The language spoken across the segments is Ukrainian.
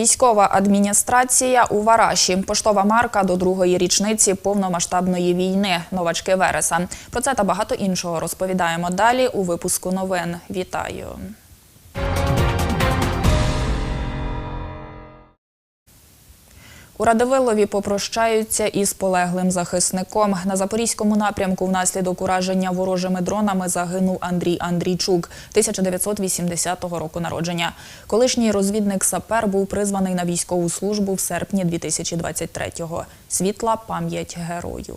Військова адміністрація у Вараші. Поштова марка до другої річниці повномасштабної війни. Новачки Вереса. Про це та багато іншого розповідаємо далі у випуску новин. Вітаю. У Радивилові попрощаються із полеглим захисником. На запорізькому напрямку внаслідок ураження ворожими дронами загинув Андрій Андрійчук 1980 року народження. Колишній розвідник сапер був призваний на військову службу в серпні 2023-го. Світла пам'ять герою.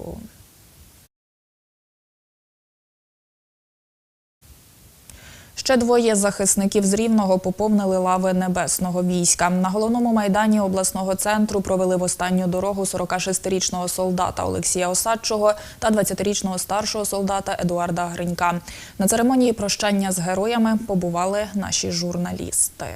Ще двоє захисників з Рівного поповнили лави небесного війська. На головному майдані обласного центру провели в останню дорогу 46-річного солдата Олексія Осадчого та 20-річного старшого солдата Едуарда Гринька. На церемонії прощання з героями побували наші журналісти.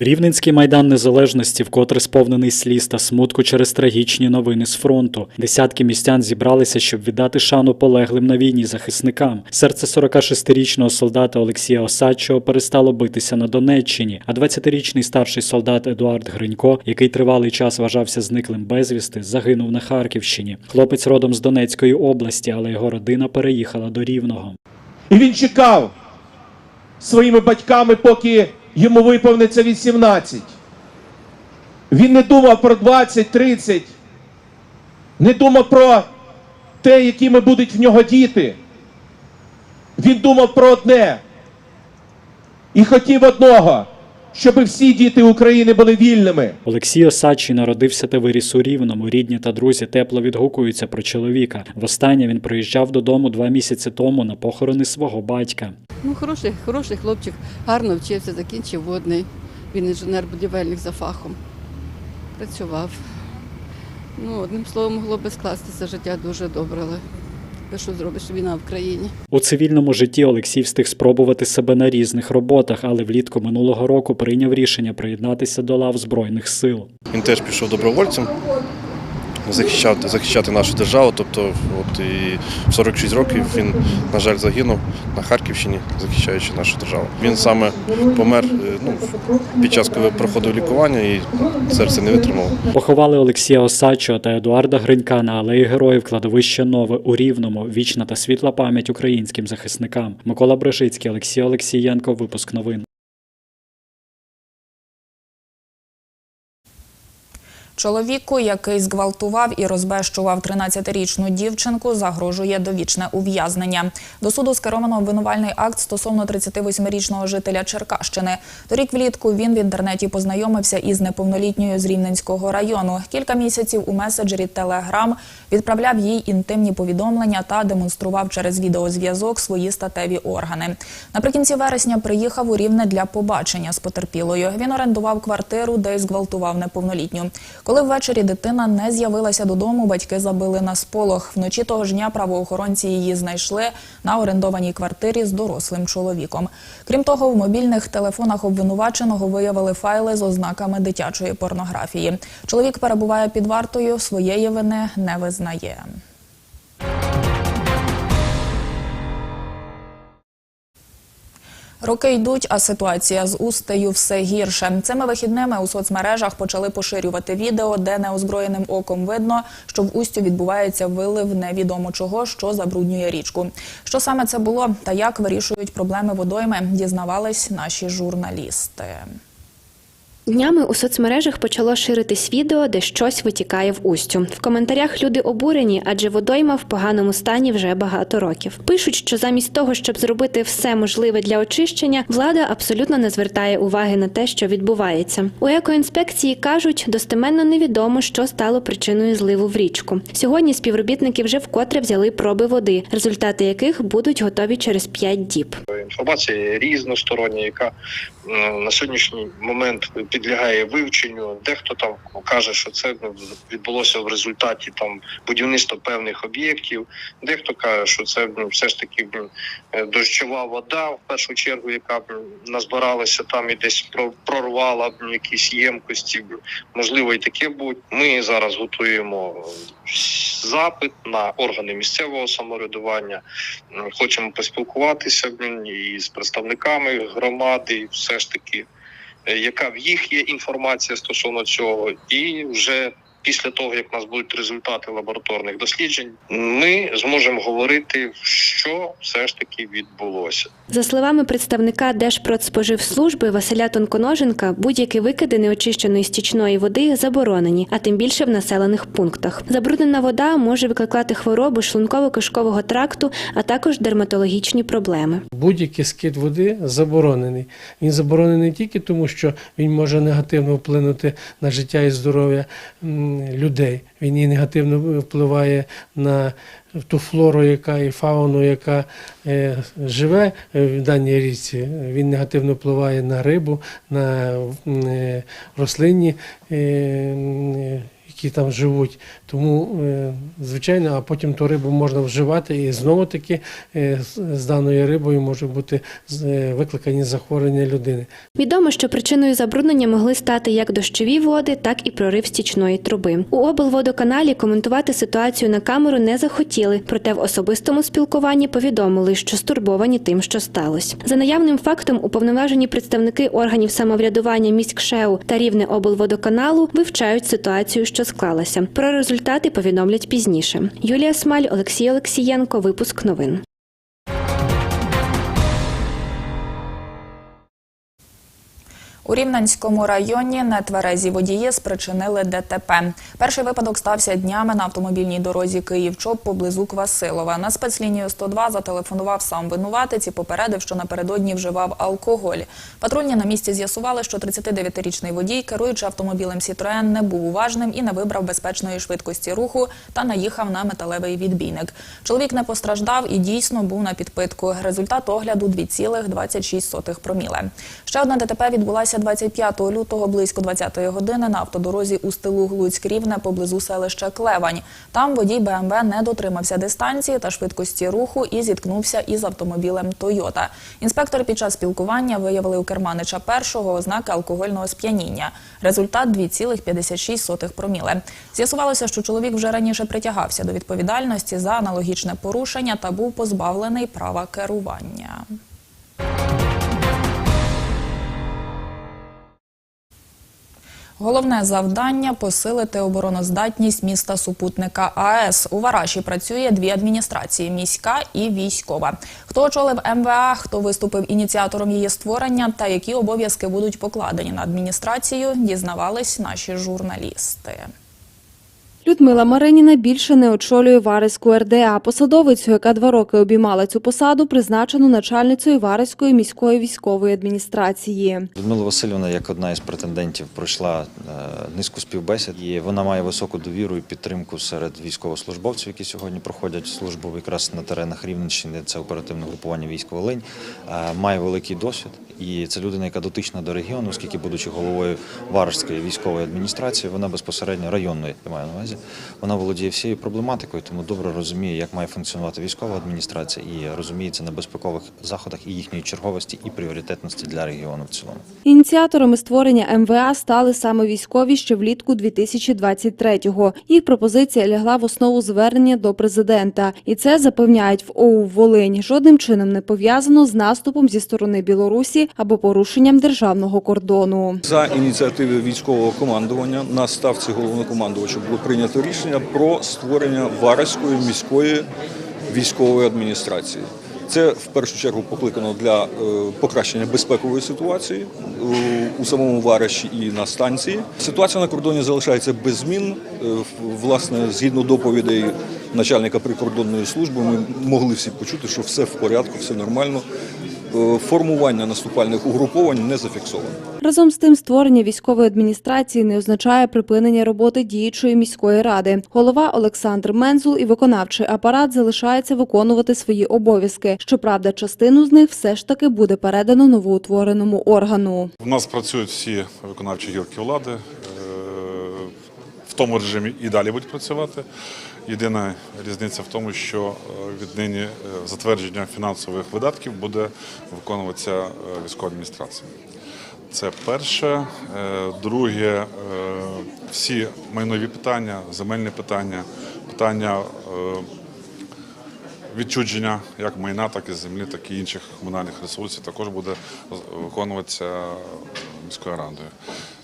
Рівненський майдан незалежності вкотре сповнений сліз та смутку через трагічні новини з фронту. Десятки містян зібралися, щоб віддати шану полеглим на війні захисникам. Серце 46-річного солдата Олексія Осадчого перестало битися на Донеччині, а 20-річний старший солдат Едуард Гринько, який тривалий час вважався зниклим безвісти, загинув на Харківщині. Хлопець родом з Донецької області, але його родина переїхала до Рівного. І він чекав своїми батьками, поки йому виповниться 18. Він не думав про 20, 30, не думав про те, якими будуть в нього діти. Він думав про одне і хотів одного, щоб всі діти України були вільними. Олексій Осадчий народився та виріс у Рівному. Рідні та друзі тепло відгукуються про чоловіка. Востаннє він приїжджав додому два місяці тому на похорони свого батька. Ну, хороший, хороший хлопчик, гарно вчився, закінчив водний. Він інженер-будівельник за фахом. Працював. Ну, одним словом, могло би скластися життя дуже добре, але що зробиш війна в країні? У цивільному житті Олексій встиг спробувати себе на різних роботах, але влітку минулого року прийняв рішення приєднатися до лав збройних сил. Він теж пішов добровольцем захищати, захищати нашу державу. Тобто, от і в 46 років він, на жаль, загинув на Харківщині, захищаючи нашу державу. Він саме помер е, ну, під час, коли проходив лікування, і серце не витримало. Поховали Олексія Осадчого та Едуарда Гринька на алеї героїв кладовище Нове у Рівному. Вічна та світла пам'ять українським захисникам. Микола Брежицький, Олексій Олексієнко. Випуск новин. Чоловіку, який зґвалтував і розбещував 13-річну дівчинку, загрожує довічне ув'язнення. До суду скеровано обвинувальний акт стосовно 38-річного жителя Черкащини. Торік влітку він в інтернеті познайомився із неповнолітньою з Рівненського району. Кілька місяців у меседжері Телеграм відправляв їй інтимні повідомлення та демонстрував через відеозв'язок свої статеві органи. Наприкінці вересня приїхав у Рівне для побачення з потерпілою. Він орендував квартиру, де зґвалтував неповнолітню. Коли ввечері дитина не з'явилася додому, батьки забили на сполох. Вночі того ж дня правоохоронці її знайшли на орендованій квартирі з дорослим чоловіком. Крім того, в мобільних телефонах обвинуваченого виявили файли з ознаками дитячої порнографії. Чоловік перебуває під вартою, своєї вини не визнає. Роки йдуть, а ситуація з Устею все гірше. Цими вихідними у соцмережах почали поширювати відео, де неозброєним оком видно, що в Устю відбувається вилив невідомо чого, що забруднює річку. Що саме це було та як вирішують проблеми водойми, дізнавались наші журналісти. Днями у соцмережах почало ширитись відео, де щось витікає в устю. В коментарях люди обурені, адже водойма в поганому стані вже багато років. Пишуть, що замість того, щоб зробити все можливе для очищення, влада абсолютно не звертає уваги на те, що відбувається. У екоінспекції кажуть, достеменно невідомо, що стало причиною зливу в річку. Сьогодні співробітники вже вкотре взяли проби води, результати яких будуть готові через 5 діб. інформація різностороння, яка на сьогоднішній момент підлягає вивченню. Дехто там каже, що це ну, відбулося в результаті там будівництва певних об'єктів. Дехто каже, що це ну, все ж таки м, е, дощова вода в першу чергу, яка назбиралася там і десь про- прорвала якісь ємкості. Можливо, і таке будь. Ми зараз готуємо е, запит на органи місцевого самоврядування. Хочемо поспілкуватися і з представниками громади, і все ж таки яка в їх є інформація стосовно цього, і вже після того, як у нас будуть результати лабораторних досліджень, ми зможемо говорити, що все ж таки відбулося. За словами представника Держпродспоживслужби Василя Тонконоженка, будь-які викиди неочищеної стічної води заборонені, а тим більше в населених пунктах. Забруднена вода може викликати хвороби шлунково-кишкового тракту, а також дерматологічні проблеми. Будь-який скид води заборонений. Він заборонений не тільки тому, що він може негативно вплинути на життя і здоров'я людей. Він і негативно впливає на ту флору, яка і фауну, яка е, живе в даній річці. Він негативно впливає на рибу, на е, рослинні. е, які там живуть. Тому, е, звичайно, а потім ту рибу можна вживати і знову таки е, з- даною рибою можуть бути е, викликані захворювання людини. Відомо, що причиною забруднення могли стати як дощові води, так і прорив стічної труби. У облводоканалі коментувати ситуацію на камеру не захотіли, проте в особистому спілкуванні повідомили, що стурбовані тим, що сталося. За наявним фактом, уповноважені представники органів самоврядування міськшеу та рівне облводоканалу вивчають ситуацію, що склалася. Про результати повідомлять пізніше. Юлія Смаль, Олексій Олексієнко. Випуск новин. У Рівненському районі нетверезі водії спричинили ДТП. Перший випадок стався днями на автомобільній дорозі Київ-Чоп поблизу Квасилова. На спецлінію 102 зателефонував сам винуватець і попередив, що напередодні вживав алкоголь. Патрульні на місці з'ясували, що 39-річний водій, керуючи автомобілем Сітроен, не був уважним і не вибрав безпечної швидкості руху та наїхав на металевий відбійник. Чоловік не постраждав і дійсно був на підпитку. Результат огляду 2,26 проміле. Ще одна ДТП відбулася 25 лютого близько 20-ї години на автодорозі у стилу Глуцьк-Рівне поблизу селища Клевань. Там водій БМВ не дотримався дистанції та швидкості руху і зіткнувся із автомобілем Тойота. Інспектори під час спілкування виявили у керманича першого ознаки алкогольного сп'яніння. Результат 2,56 проміле. З'ясувалося, що чоловік вже раніше притягався до відповідальності за аналогічне порушення та був позбавлений права керування. Головне завдання посилити обороноздатність міста супутника АЕС. У Вараші працює дві адміністрації міська і військова. Хто очолив МВА, хто виступив ініціатором її створення та які обов'язки будуть покладені на адміністрацію, дізнавались наші журналісти. Людмила Мариніна більше не очолює Вареську РДА. Посадовицю, яка два роки обіймала цю посаду, призначено начальницею Вареської міської військової адміністрації. Людмила Васильівна, як одна із претендентів, пройшла е, низку співбесід, і вона має високу довіру і підтримку серед військовослужбовців, які сьогодні проходять службу якраз на теренах Рівненщини. Це оперативне групування військ Волинь. Е, Має великий досвід, і це людина, яка дотична до регіону, оскільки, будучи головою Варежської військової адміністрації, вона безпосередньо районної я маю на увазі. Вона володіє всією проблематикою, тому добре розуміє, як має функціонувати військова адміністрація, і розуміється на безпекових заходах і їхньої черговості і пріоритетності для регіону в цілому. Ініціаторами створення МВА стали саме військові ще влітку 2023-го. Їх пропозиція лягла в основу звернення до президента, і це запевняють в ОУ Волинь. Жодним чином не пов'язано з наступом зі сторони Білорусі або порушенням державного кордону. За ініціативи військового командування на ставці головнокомандувача було прийнято рішення про створення Вараської міської військової адміністрації. Це в першу чергу покликано для е, покращення безпекової ситуації у- у самому Вараші і на станції. Ситуація на кордоні залишається без змін. Е, Власне, згідно доповідей начальника прикордонної служби, ми могли всі почути, що все в порядку, все нормально. Е, Формування наступальних угруповань не зафіксовано. Разом з тим, створення військової адміністрації не означає припинення роботи діючої міської ради. Голова Олександр Мензул і виконавчий апарат залишаються виконувати свої обов'язки. Щоправда, частину з них все ж таки буде передано новоутвореному органу. У нас працюють всі виконавчі гілки влади. е, В тому режимі і далі будуть працювати. Єдина різниця в тому, що е, віднині е, затвердження фінансових видатків буде виконуватися е, військова адміністрація. Це перше. Друге, всі майнові питання, земельні питання, питання відчудження як майна, так і землі, так і інших комунальних ресурсів також буде виконуватися міською радою.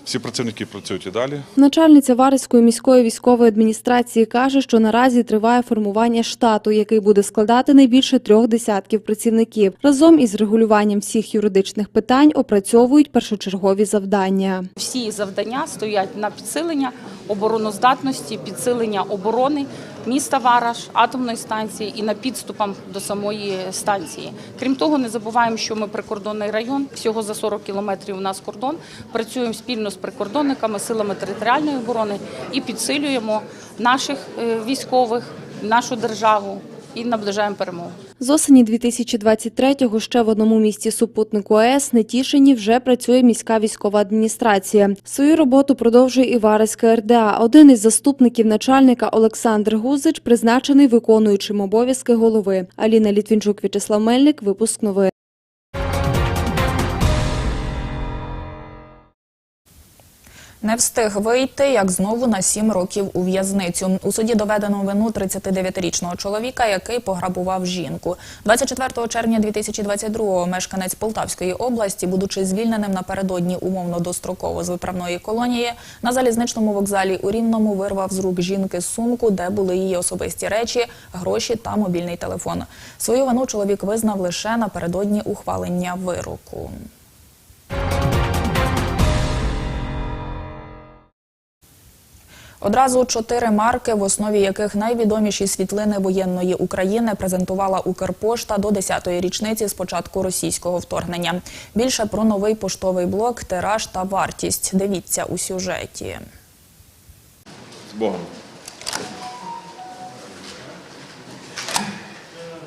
Всі працівники працюють і далі. Начальниця Вареської міської військової адміністрації каже, що наразі триває формування штату, який буде складати не більше трьох десятків працівників. Разом із регулюванням всіх юридичних питань опрацьовують першочергові завдання. Всі завдання стоять на підсилення обороноздатності, підсилення оборони міста Вараш, атомної станції і на підступам до самої станції. Крім того, не забуваємо, що ми прикордонний район. Всього за 40 кілометрів у нас кордон. Працюємо спільно з прикордонниками, силами територіальної оборони і підсилюємо наших е, військових, нашу державу і наближаємо перемогу. З осені 2023-го ще в одному місті супутнику АЕС Нетішині вже працює міська військова адміністрація. Свою роботу продовжує і Вареська РДА. Один із заступників начальника Олександр Гузич призначений виконуючим обов'язки голови. Аліна Літвінчук, В'ячеслав Мельник, випуск новин. Не встиг вийти, як знову на сім років у в'язницю. У суді доведено вину 39-річного чоловіка, який пограбував жінку. 24 червня 2022-го мешканець Полтавської області, будучи звільненим напередодні умовно достроково з виправної колонії, на залізничному вокзалі у Рівному вирвав з рук жінки сумку, де були її особисті речі, гроші та мобільний телефон. Свою вину чоловік визнав лише напередодні ухвалення вироку. Одразу чотири марки, в основі яких найвідоміші світлини воєнної України презентувала Укрпошта до 10-ї річниці з початку російського вторгнення. Більше про новий поштовий блок, тираж та вартість. Дивіться у сюжеті. З Богом.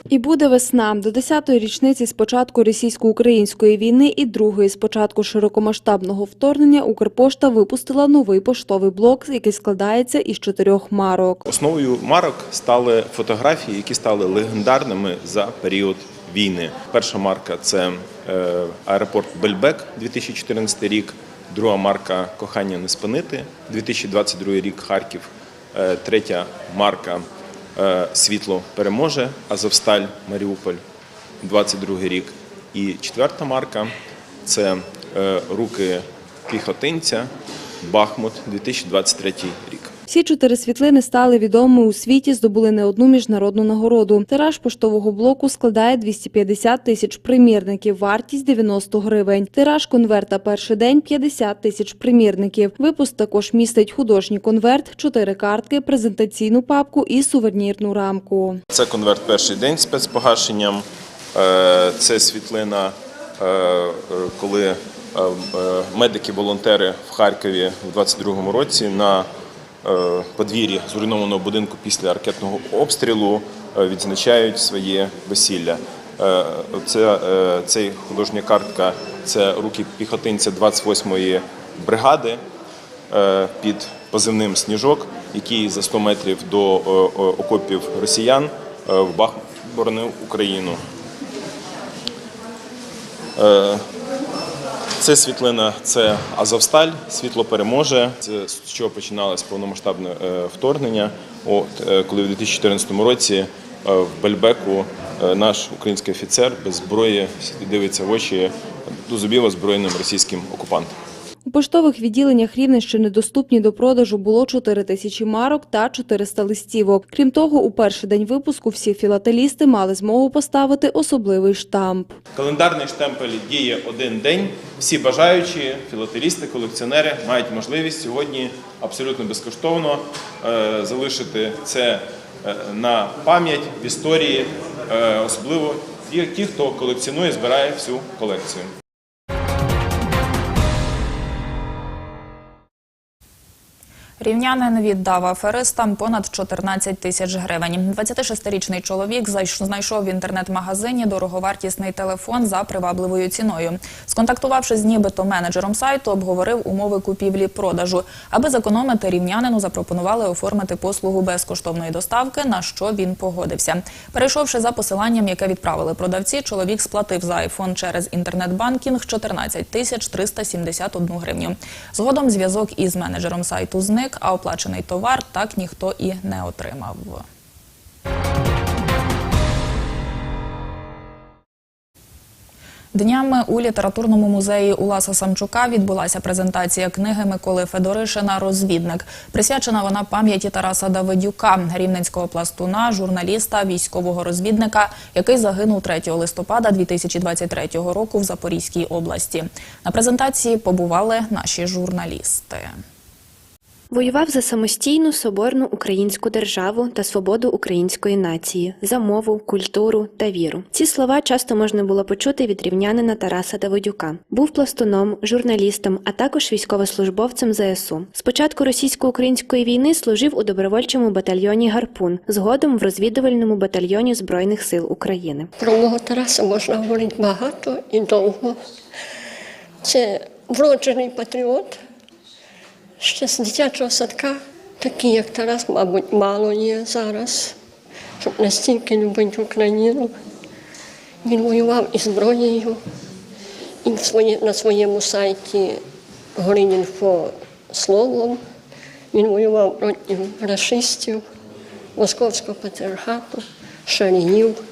І буде весна. До 10-ї річниці з початку російсько-української війни і другої з початку широкомасштабного вторгнення Укрпошта випустила новий поштовий блок, який складається із чотирьох марок. Основою марок стали фотографії, які стали легендарними за період війни. Перша марка це е, аеропорт Бельбек 2014 рік. Друга марка Кохання не спинити 2022 рік Харків. Е, Третя марка Світло переможе Азовсталь Маріуполь 22 рік. І четверта марка це е, руки піхотинця Бахмут 2023 рік. Всі чотири світлини стали відомими у світі, здобули не одну міжнародну нагороду. Тираж поштового блоку складає 250 тисяч примірників, вартість 90 гривень. Тираж конверта перший день 50 тисяч примірників. Випуск також містить художній конверт, чотири картки, презентаційну папку і сувенірну рамку. Це конверт перший день з спецпогашенням. Е, Це світлина, е, коли е, медики-волонтери в Харкові в 22-му році на подвір'ї зруйнованого будинку після ракетного обстрілу е, відзначають своє весілля. Е, Це, е, цей художня картка це руки піхотинця 28-ї бригади е, під позивним Сніжок, який за 100 метрів до е, е, окопів росіян е, в Бахмут боронив Україну. Це світлина, це Азовсталь, світло переможе. Це з чого починалось повномасштабне е, вторгнення. От е, коли в 2014 році е, в Бельбеку наш український офіцер без зброї дивиться в очі до зубів російським окупантам. Поштових відділеннях Рівненщини доступні до продажу було 4 тисячі марок та 400 листівок. Крім того, у перший день випуску всі філателісти мали змогу поставити особливий штамп. Календарний штемпель діє один день. Всі бажаючі, філателісти, колекціонери мають можливість сьогодні абсолютно безкоштовно е, залишити це е, на пам'ять в історії, е, особливо ті, хто колекціонує, збирає всю колекцію. Рівнянин віддав аферистам понад 14 тисяч гривень. 26-річний чоловік знайшов в інтернет-магазині дороговартісний телефон за привабливою ціною. Сконтактувавши з нібито менеджером сайту, обговорив умови купівлі-продажу. Аби зекономити, рівнянину запропонували оформити послугу безкоштовної доставки, на що він погодився. Перейшовши за посиланням, яке відправили продавці, чоловік сплатив за айфон через інтернет-банкінг 14 тисяч 371 гривню. Згодом зв'язок із менеджером сайту зник, перелік, а оплачений товар так ніхто і не отримав. Днями у літературному музеї Уласа Самчука відбулася презентація книги Миколи Федоришина Розвідник присвячена вона пам'яті Тараса Давидюка, рівненського пластуна, журналіста, військового розвідника, який загинув 3 листопада 2023 року в Запорізькій області. На презентації побували наші журналісти. Воював за самостійну соборну українську державу та свободу української нації, за мову, культуру та віру. Ці слова часто можна було почути від рівнянина Тараса Давидюка. Був пластуном, журналістом, а також військовослужбовцем ЗСУ. Спочатку російсько-української війни служив у добровольчому батальйоні Гарпун, згодом в розвідувальному батальйоні Збройних сил України. Про мого Тараса можна говорити багато і довго. Це вроджений патріот. Ще з дитячого садка, такі як Тарас, мабуть, мало є зараз, щоб настільки любить Україну. Він воював і зброєю, і на своєму сайті Горинінфо словом. Він воював проти расистів, Московського патріархату, шаріїв,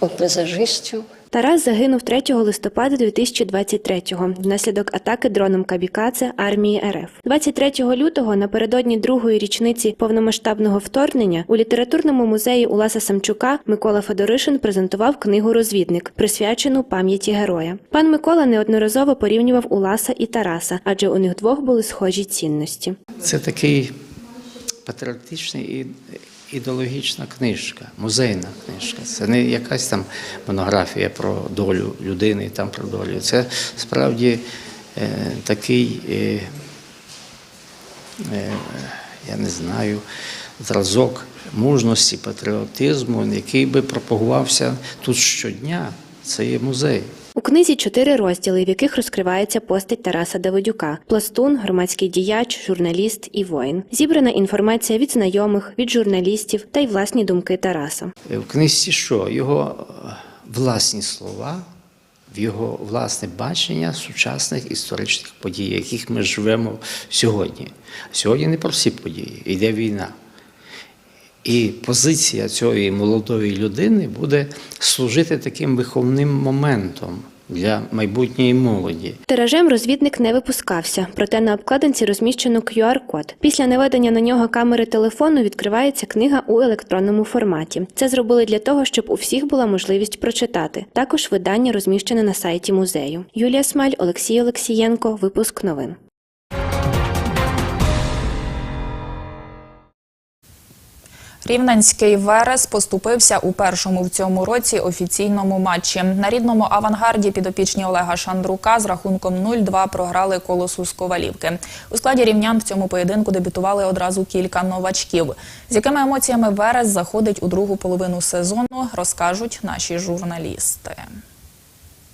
опезажистів. Тарас загинув 3 листопада 2023-го внаслідок атаки дроном Кабікадзе армії РФ. 23 лютого, напередодні другої річниці повномасштабного вторгнення, у літературному музеї Уласа Самчука Микола Федоришин презентував книгу Розвідник, присвячену пам'яті героя. Пан Микола неодноразово порівнював Уласа і Тараса, адже у них двох були схожі цінності. Це такий патріотичний і ідеологічна книжка, музейна книжка. Це не якась там монографія про долю людини, там про долю. Це справді е, такий, е, е, я не знаю, зразок мужності, патріотизму, який би пропагувався тут щодня. Це є музей. У книзі чотири розділи, в яких розкривається постать Тараса Давидюка: пластун, громадський діяч, журналіст і воїн. Зібрана інформація від знайомих, від журналістів та й власні думки Тараса. Е, В книжці що? Його е, власні слова, в його власне бачення сучасних історичних подій, яких ми живемо сьогодні. Сьогодні не про всі події, йде війна. І позиція цієї молодої людини буде служити таким виховним моментом для майбутньої молоді. Тиражем розвідник не випускався, проте на обкладинці розміщено QR-код. Після наведення на нього камери телефону відкривається книга у електронному форматі. Це зробили для того, щоб у всіх була можливість прочитати. Також видання розміщене на сайті музею. Юлія Смаль, Олексій Олексієнко. Випуск новин. Рівненський Верес поступився у першому в цьому році офіційному матчі. На рідному авангарді підопічні Олега Шандрука з рахунком 0-2 програли колосу з Ковалівки. У складі рівнян в цьому поєдинку дебютували одразу кілька новачків. З якими емоціями Верес заходить у другу половину сезону, розкажуть наші журналісти.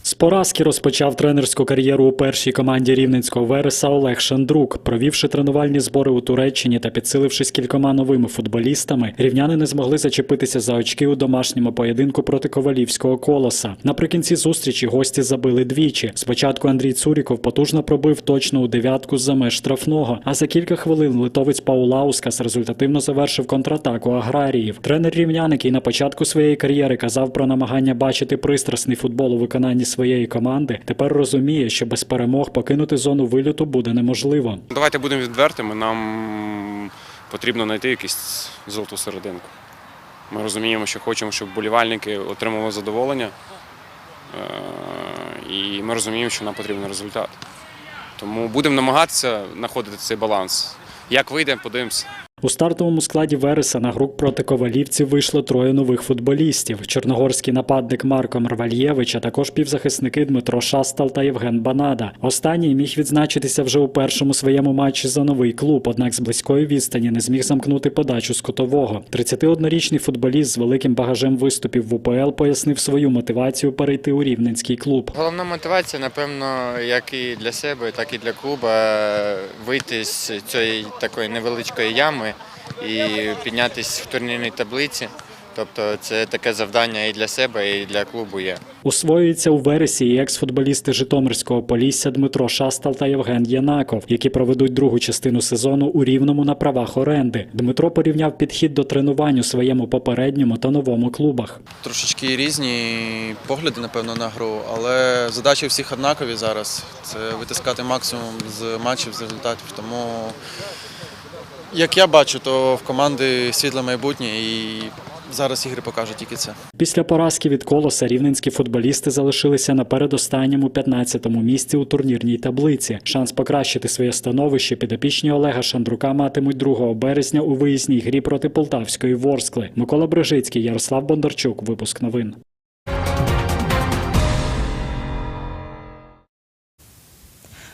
З поразки розпочав тренерську кар'єру у першій команді рівненського Вереса Олег Шандрук. Провівши тренувальні збори у Туреччині та підсилившись кількома новими футболістами, рівняни не змогли зачепитися за очки у домашньому поєдинку проти ковалівського колоса. Наприкінці зустрічі гості забили двічі. Спочатку Андрій Цуріков потужно пробив точно у дев'ятку за меж штрафного. А за кілька хвилин литовець Паулаускас результативно завершив контратаку аграріїв. Тренер рівнян, який на початку своєї кар'єри казав про намагання бачити пристрасний футбол у виконанні своєї команди, тепер розуміє, що без перемог покинути зону вильоту буде неможливо. Давайте будемо відвертими. Нам потрібно знайти якусь золоту серединку. Ми розуміємо, що хочемо, щоб болівальники отримали задоволення. Е, І ми розуміємо, що нам потрібен результат. Тому будемо намагатися знаходити цей баланс. Як вийде, подивимося. У стартовому складі Вереса на гру проти ковалівців вийшло троє нових футболістів: чорногорський нападник Марко Мрвальєвич, а також півзахисники Дмитро Шастал та Євген Банада. Останній міг відзначитися вже у першому своєму матчі за новий клуб, однак з близької відстані не зміг замкнути подачу з котового. 31-річний футболіст з великим багажем виступів в УПЛ пояснив свою мотивацію перейти у рівненський клуб. Головна мотивація, напевно, як і для себе, так і для клубу, вийти з цієї такої невеличкої ями і піднятися в турнірній таблиці, Тобто це таке завдання і для себе, і для клубу є. Освоюються у вересі і екс-футболісти Житомирського Полісся Дмитро Шастал та Євген Янаков, які проведуть другу частину сезону у рівному на правах оренди. Дмитро порівняв підхід до тренувань у своєму попередньому та новому клубах. Трошечки різні погляди, напевно, на гру, але задачі всіх однакові зараз. Це витискати максимум з матчів, з результатів. Тому, як я бачу, то в команди світле майбутнє і зараз ігри покажуть тільки це. Після поразки від колоса рівненські футболісти залишилися на передостанньому 15-му місці у турнірній таблиці. Шанс покращити своє становище підопічні Олега Шандрука матимуть 2 березня у виїзній грі проти Полтавської Ворскли. Микола Брижицький, Ярослав Бондарчук. Випуск новин.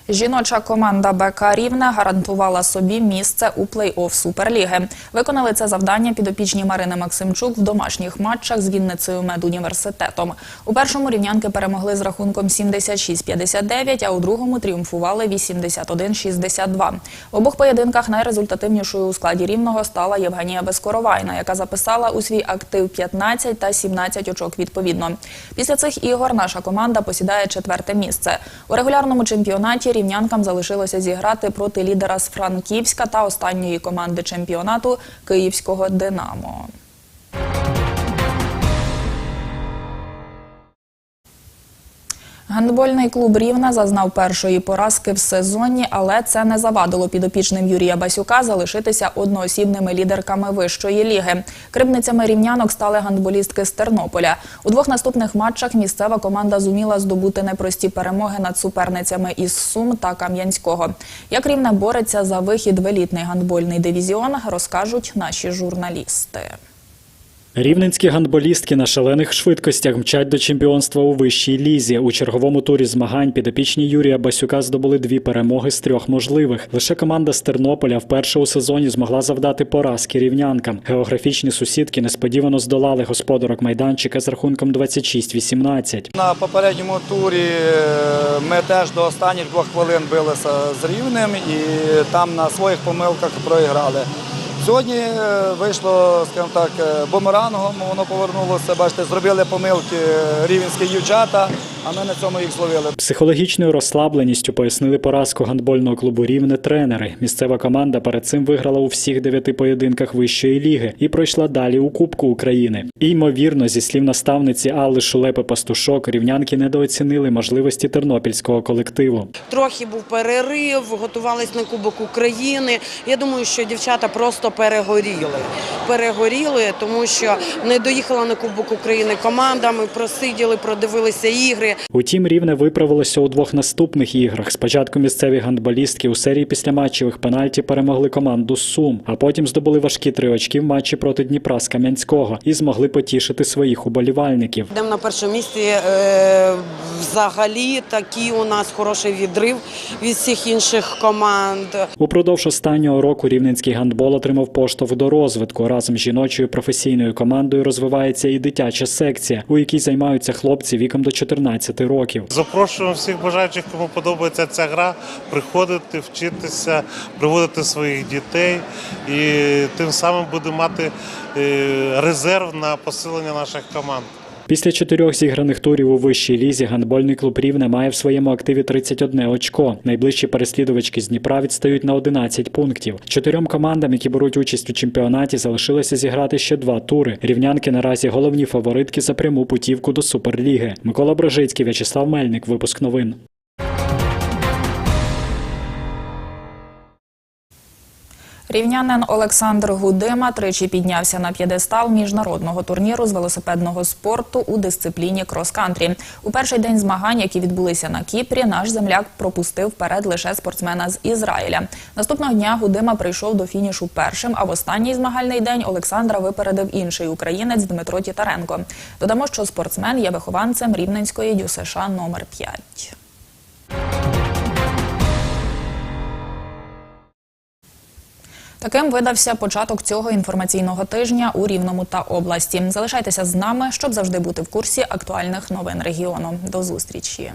Жіноча команда БК Рівне гарантувала собі місце у плей-офф Суперліги. Виконали це завдання підопічні Марини Максимчук в домашніх матчах з Вінницею медуніверситетом. У першому рівнянки перемогли з рахунком 76-59, а у другому тріумфували 81-62. В обох поєдинках найрезультативнішою у складі рівного стала Євгенія Безкоровайна, яка записала у свій актив 15 та 17 очок відповідно. Після цих ігор наша команда посідає четверте місце. У регулярному чемпіонаті рівнянкам залишилося зіграти проти лідера з Франківська та останньої команди чемпіонату Київського Динамо. Гандбольний клуб Рівна зазнав першої поразки в сезоні, але це не завадило підопічним Юрія Басюка залишитися одноосібними лідерками вищої ліги. Крибницями рівнянок стали гандболістки з Тернополя. У двох наступних матчах місцева команда зуміла здобути непрості перемоги над суперницями із Сум та Кам'янського. Як рівне бореться за вихід в елітний гандбольний дивізіон, розкажуть наші журналісти. Рівненські гандболістки на шалених швидкостях мчать до чемпіонства у вищій лізі. У черговому турі змагань підопічні Юрія Басюка здобули дві перемоги з трьох можливих. Лише команда з Тернополя вперше у сезоні змогла завдати поразки рівнянкам. Географічні сусідки несподівано здолали господарок майданчика з рахунком 26-18. На попередньому турі е, ми теж до останніх двох хвилин билися з рівнем і там на своїх помилках проіграли. Сьогодні е, вийшло, скажімо так, е, бумерангом, воно повернулося. Бачите, зробили помилки е, рівенські дівчата, а ми на цьому їх зловили. Психологічною розслабленістю пояснили поразку гандбольного клубу Рівне тренери. Місцева команда перед цим виграла у всіх дев'яти поєдинках вищої ліги і пройшла далі у Кубку України. І, ймовірно, зі слів наставниці Алли Шулепи Пастушок, рівнянки недооцінили можливості тернопільського колективу. Трохи був перерив, готувались на Кубок України. Я думаю, що дівчата просто перегоріли. Перегоріли, тому що не доїхала на Кубок України команда. Ми просиділи, продивилися ігри. Утім, рівне виправилося у двох наступних іграх. Спочатку місцеві гандболістки у серії післяматчевих пенальті перемогли команду Сум, а потім здобули важкі три очки в матчі проти Дніпра з Кам'янського і змогли потішити своїх уболівальників. Йдемо на першому місці. Е, взагалі такий у нас хороший відрив від всіх інших команд. Упродовж останнього року рівненський гандбол отримав поштовх до розвитку. Разом з жіночою професійною командою розвивається і дитяча секція, у якій займаються хлопці віком до 14 років. Запрошуємо всіх бажаючих, кому подобається ця гра, приходити, вчитися, приводити своїх дітей і тим самим буде мати е, резерв на посилення наших команд. Після чотирьох зіграних турів у вищій лізі гандбольний клуб Рівне має в своєму активі 31 очко. Найближчі переслідувачки з Дніпра відстають на 11 пунктів. Чотирьом командам, які беруть участь у чемпіонаті, залишилося зіграти ще два тури. Рівнянки наразі головні фаворитки за пряму путівку до Суперліги. Микола Брожицький, В'ячеслав Мельник. Випуск новин. Рівнянин Олександр Гудима тричі піднявся на п'єдестал міжнародного турніру з велосипедного спорту у дисципліні крос-кантрі. У перший день змагань, які відбулися на Кіпрі, наш земляк пропустив вперед лише спортсмена з Ізраїля. Наступного дня Гудима прийшов до фінішу першим. А в останній змагальний день Олександра випередив інший українець Дмитро Тітаренко. Додамо, що спортсмен є вихованцем рівненської ДЮСШ номер 5. Таким видався початок цього інформаційного тижня у Рівному та області. Залишайтеся з нами, щоб завжди бути в курсі актуальних новин регіону. До зустрічі.